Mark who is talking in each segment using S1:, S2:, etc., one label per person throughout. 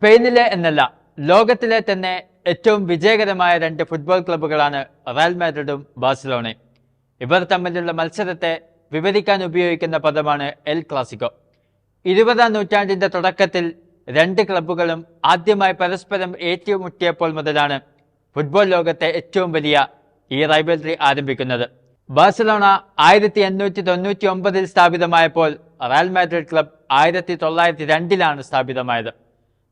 S1: സ്പെയിനിലെ എന്നല്ല ലോകത്തിലെ തന്നെ ഏറ്റവും വിജയകരമായ രണ്ട് ഫുട്ബോൾ ക്ലബ്ബുകളാണ് റയൽ മാഡ്രിഡും ബാഴ്സലോണയും. ഇവർ തമ്മിലുള്ള മത്സരത്തെ വിവരിക്കാൻ ഉപയോഗിക്കുന്ന പദമാണ് എൽ ക്ലാസിക്കോ. ഇരുപതാം നൂറ്റാണ്ടിന്റെ തുടക്കത്തിൽ രണ്ട് ക്ലബ്ബുകളും ആദ്യമായി പരസ്പരം ഏറ്റുമുട്ടിയപ്പോൾ മുതലാണ് ഫുട്ബോൾ ലോകത്തെ ഏറ്റവും വലിയ ഈ റൈബലറി ആരംഭിക്കുന്നത്. ബാഴ്സലോണ ആയിരത്തി എണ്ണൂറ്റി തൊണ്ണൂറ്റി ഒമ്പതിൽ സ്ഥാപിതമായപ്പോൾ റയൽ മാഡ്രിഡ് ക്ലബ് ആയിരത്തി തൊള്ളായിരത്തി രണ്ടിലാണ് സ്ഥാപിതമായത്.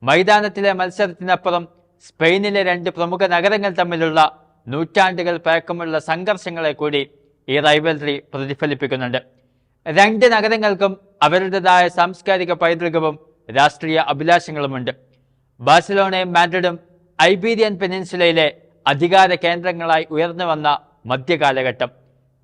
S1: മൈതാനത്തിലെ മത്സരത്തിനപ്പുറം സ്പെയിനിലെ രണ്ട് പ്രമുഖ നഗരങ്ങൾ തമ്മിലുള്ള നൂറ്റാണ്ടുകൾ പഴക്കമുള്ള സംഘർഷങ്ങളെ കൂടി ഈ റൈവൽറി പ്രതിഫലിപ്പിക്കുന്നുണ്ട്. രണ്ട് നഗരങ്ങൾക്കും അവരുടേതായ സാംസ്കാരിക പൈതൃകവും രാഷ്ട്രീയ അഭിലാഷങ്ങളുമുണ്ട്. ബാഴ്സലോണയും മാഡ്രിഡും ഐബീരിയൻ പെനിൻസുലയിലെ അധികാര കേന്ദ്രങ്ങളായി ഉയർന്നു വന്ന മധ്യകാലഘട്ടം.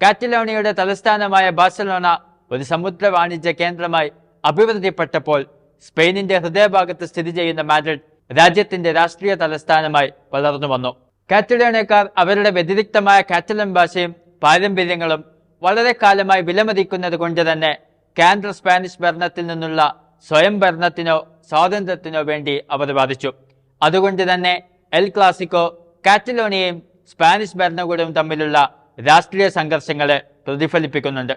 S1: കാറ്റലോണിയയുടെ തലസ്ഥാനമായ ബാഴ്സലോണ ഒരു സമുദ്ര വാണിജ്യ കേന്ദ്രമായി അഭിവൃദ്ധിപ്പെട്ടപ്പോൾ സ്പെയിനിന്റെ ഹൃദയഭാഗത്ത് സ്ഥിതി ചെയ്യുന്ന മാഡ്രിഡ് രാജ്യത്തിന്റെ രാഷ്ട്രീയ തലസ്ഥാനമായി വളർന്നു വന്നു. കാറ്റലോണിയക്കാർ അവരുടെ വ്യതിരിക്തമായ കാറ്റലൻ ഭാഷയും പാരമ്പര്യങ്ങളും വളരെ കാലമായി വിലമതിക്കുന്നത് കൊണ്ട് തന്നെ കേന്ദ്ര സ്പാനിഷ് ഭരണത്തിൽ നിന്നുള്ള സ്വയം ഭരണത്തിനോ സ്വാതന്ത്ര്യത്തിനോ വേണ്ടി അവർ വാദിച്ചു. അതുകൊണ്ട് തന്നെ എൽ ക്ലാസിക്കോ കാറ്റലോണിയയും സ്പാനിഷ് ഭരണകൂടവും തമ്മിലുള്ള രാഷ്ട്രീയ സംഘർഷങ്ങളെ പ്രതിഫലിപ്പിക്കുന്നുണ്ട്.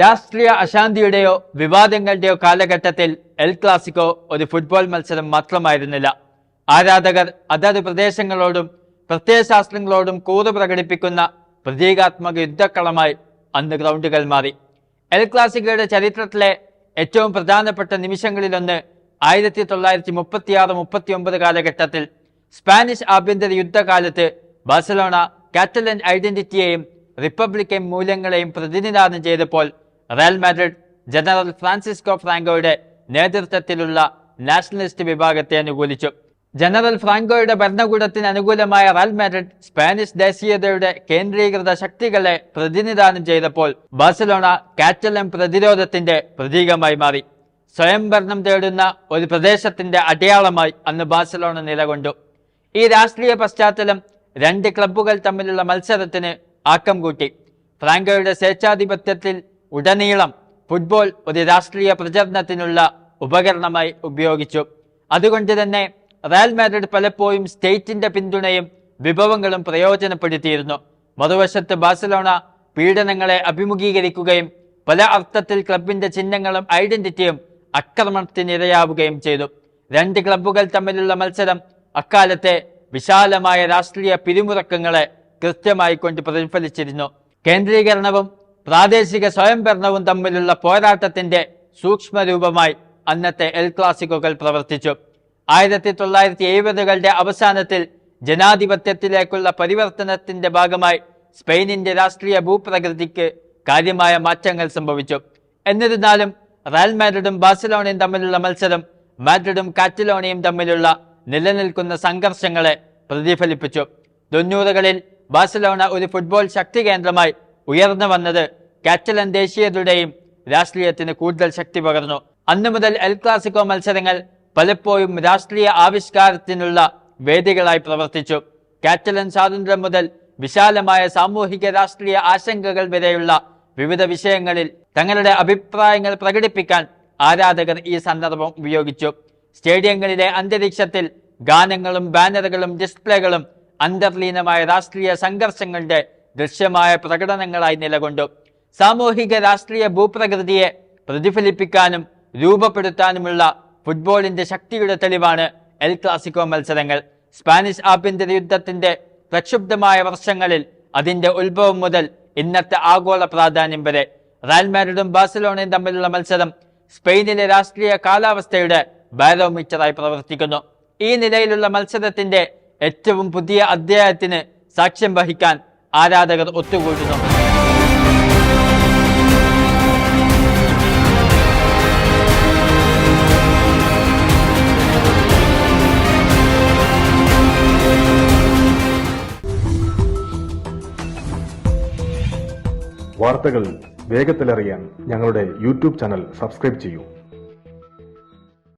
S1: രാഷ്ട്രീയ അശാന്തിയുടെയോ വിവാദങ്ങളുടെയോ കാലഘട്ടത്തിൽ എൽ ക്ലാസിക്കോ ഒരു ഫുട്ബോൾ മത്സരം മാത്രമായിരുന്നില്ല. ആരാധകർ അതത് പ്രദേശങ്ങളോടും പ്രത്യയശാസ്ത്രങ്ങളോടും കൂറ് പ്രകടിപ്പിക്കുന്ന പ്രതീകാത്മക യുദ്ധക്കളമായി അന്ന് ഗ്രൗണ്ടുകൾ മാറി. എൽ ക്ലാസിക്കോയുടെ ചരിത്രത്തിലെ ഏറ്റവും പ്രധാനപ്പെട്ട നിമിഷങ്ങളിലൊന്ന് ആയിരത്തി തൊള്ളായിരത്തി മുപ്പത്തിയാറ് മുപ്പത്തി ഒമ്പത് കാലഘട്ടത്തിൽ സ്പാനിഷ് ആഭ്യന്തര യുദ്ധകാലത്ത് ബാഴ്സലോണ കാറ്റലൻ ഐഡന്റിറ്റിയെയും റിപ്പബ്ലിക്കൻ മൂല്യങ്ങളെയും പ്രതിനിധാനം ചെയ്തപ്പോൾ റയൽ മാഡ്രിഡ് ജനറൽ ഫ്രാൻസിസ്കോ ഫ്രാങ്കോയുടെ നേതൃത്വത്തിലുള്ള നാഷണലിസ്റ്റ് വിഭാഗത്തെ അനുകൂലിച്ചു. ജനറൽ ഫ്രാങ്കോയുടെ ഭരണകൂടത്തിന് അനുകൂലമായ റയൽ മാഡ്രിഡ് സ്പാനിഷ് ദേശീയതയുടെ കേന്ദ്രീകൃത ശക്തികളെ പ്രതിനിധാനം ചെയ്തപ്പോൾ ബാഴ്സലോണ കാറ്റലൻ പ്രതിരോധത്തിന്റെ പ്രതീകമായി മാറി. സ്വയംഭരണം തേടുന്ന ഒരു പ്രദേശത്തിന്റെ അടയാളമായി അന്ന് ബാഴ്സലോണ നിലകൊണ്ടു. ഈ രാഷ്ട്രീയ പശ്ചാത്തലം രണ്ട് ക്ലബ്ബുകൾ തമ്മിലുള്ള മത്സരത്തിന് ആക്കം കൂട്ടി. ഫ്രാങ്കോയുടെ സ്വേച്ഛാധിപത്യത്തിൽ ഉടനീളം ഫുട്ബോൾ ഒരു രാഷ്ട്രീയ പ്രചരണത്തിനുള്ള ഉപകരണമായി ഉപയോഗിച്ചു. അതുകൊണ്ട് തന്നെ റയൽ മാഡ്രിഡ് പലപ്പോഴും സ്റ്റേറ്റിന്റെ പിന്തുണയും വിഭവങ്ങളും പ്രയോജനപ്പെടുത്തിയിരുന്നു. മറുവശത്ത് ബാഴ്സലോണ പീഡനങ്ങളെ അഭിമുഖീകരിക്കുകയും പല അർത്ഥത്തിൽ ക്ലബിന്റെ ചിഹ്നങ്ങളും ഐഡന്റിറ്റിയും ആക്രമണത്തിനിരയാവുകയും ചെയ്തു. രണ്ട് ക്ലബ്ബുകൾ തമ്മിലുള്ള മത്സരം അക്കാലത്തെ വിശാലമായ രാഷ്ട്രീയ പിരിമുറക്കങ്ങളെ കൃത്യമായി കൊണ്ട് പ്രതിഫലിച്ചിരുന്നു. കേന്ദ്രീകരണവും പ്രാദേശിക സ്വയംഭരണവും തമ്മിലുള്ള പോരാട്ടത്തിന്റെ സൂക്ഷ്മരൂപമായി അന്നത്തെ എൽ ക്ലാസിക്കുകൾ പ്രവർത്തിച്ചു. ആയിരത്തി തൊള്ളായിരത്തി എഴുപതുകളുടെ അവസാനത്തിൽ ജനാധിപത്യത്തിലേക്കുള്ള പരിവർത്തനത്തിന്റെ ഭാഗമായി സ്പെയിനിന്റെ രാഷ്ട്രീയ ഭൂപ്രകൃതിക്ക് കാര്യമായ മാറ്റങ്ങൾ സംഭവിച്ചു. എന്നിരുന്നാലും റയൽ മാഡ്രിഡും ബാഴ്സലോണയും തമ്മിലുള്ള മത്സരം മാഡ്രിഡും കാറ്റലോണിയും തമ്മിലുള്ള നിലനിൽക്കുന്ന സംഘർഷങ്ങളെ പ്രതിഫലിപ്പിച്ചു. തൊണ്ണൂറുകളിൽ ബാഴ്സലോണ ഒരു ഫുട്ബോൾ ശക്തി കേന്ദ്രമായി ഉയർന്നു വന്നത് കാറ്റലൻ ദേശീയതയുടെയും രാഷ്ട്രീയത്തിന് കൂടുതൽ ശക്തി പകർന്നു. അന്നു മുതൽ എൽ ക്ലാസിക്കോ മത്സരങ്ങൾ പലപ്പോഴും രാഷ്ട്രീയ ആവിഷ്കാരത്തിനുള്ള വേദികളായി പ്രവർത്തിച്ചു. കാറ്റലൻ സ്വാതന്ത്ര്യം മുതൽ വിശാലമായ സാമൂഹിക രാഷ്ട്രീയ ആശങ്കകൾ വരെയുള്ള വിവിധ വിഷയങ്ങളിൽ തങ്ങളുടെ അഭിപ്രായങ്ങൾ പ്രകടിപ്പിക്കാൻ ആരാധകർ ഈ സന്ദർഭം ഉപയോഗിച്ചു. സ്റ്റേഡിയങ്ങളിലെ അന്തരീക്ഷത്തിൽ ഗാനങ്ങളും ബാനറുകളും ഡിസ്പ്ലേകളും അന്തർലീനമായ രാഷ്ട്രീയ സംഘർഷങ്ങളുടെ ദൃശ്യമായ പ്രകടനങ്ങളായി നിലകൊണ്ടു. സാമൂഹിക രാഷ്ട്രീയ ഭൂപ്രകൃതിയെ പ്രതിഫലിപ്പിക്കാനും രൂപപ്പെടുത്താനുമുള്ള ഫുട്ബോളിന്റെ ശക്തിയുടെ തെളിവാണ് എൽ ക്ലാസിക്കോ മത്സരങ്ങൾ. സ്പാനിഷ് ആഭ്യന്തര യുദ്ധത്തിന്റെ പ്രക്ഷുബ്ധമായ വർഷങ്ങളിൽ അതിന്റെ ഉത്ഭവം മുതൽ ഇന്നത്തെ ആഗോള പ്രാധാന്യം വരെ. റയൽ മാഡ്രിഡും ബാഴ്സലോണയും തമ്മിലുള്ള മത്സരം സ്പെയിനിലെ രാഷ്ട്രീയ കാലാവസ്ഥയുടെ ബാരോമീറ്ററായി പ്രവർത്തിക്കുന്നു. ഈ നിലയിലുള്ള മത്സരത്തിന്റെ ഏറ്റവും പുതിയ അധ്യായത്തിന് സാക്ഷ്യം വഹിക്കാൻ ആരാധകർ ഒത്തുകൂടുന്നു.
S2: വാർത്തകൾ വേഗത്തിലറിയാൻ ഞങ്ങളുടെ യൂട്യൂബ് ചാനൽ സബ്സ്ക്രൈബ് ചെയ്യൂ.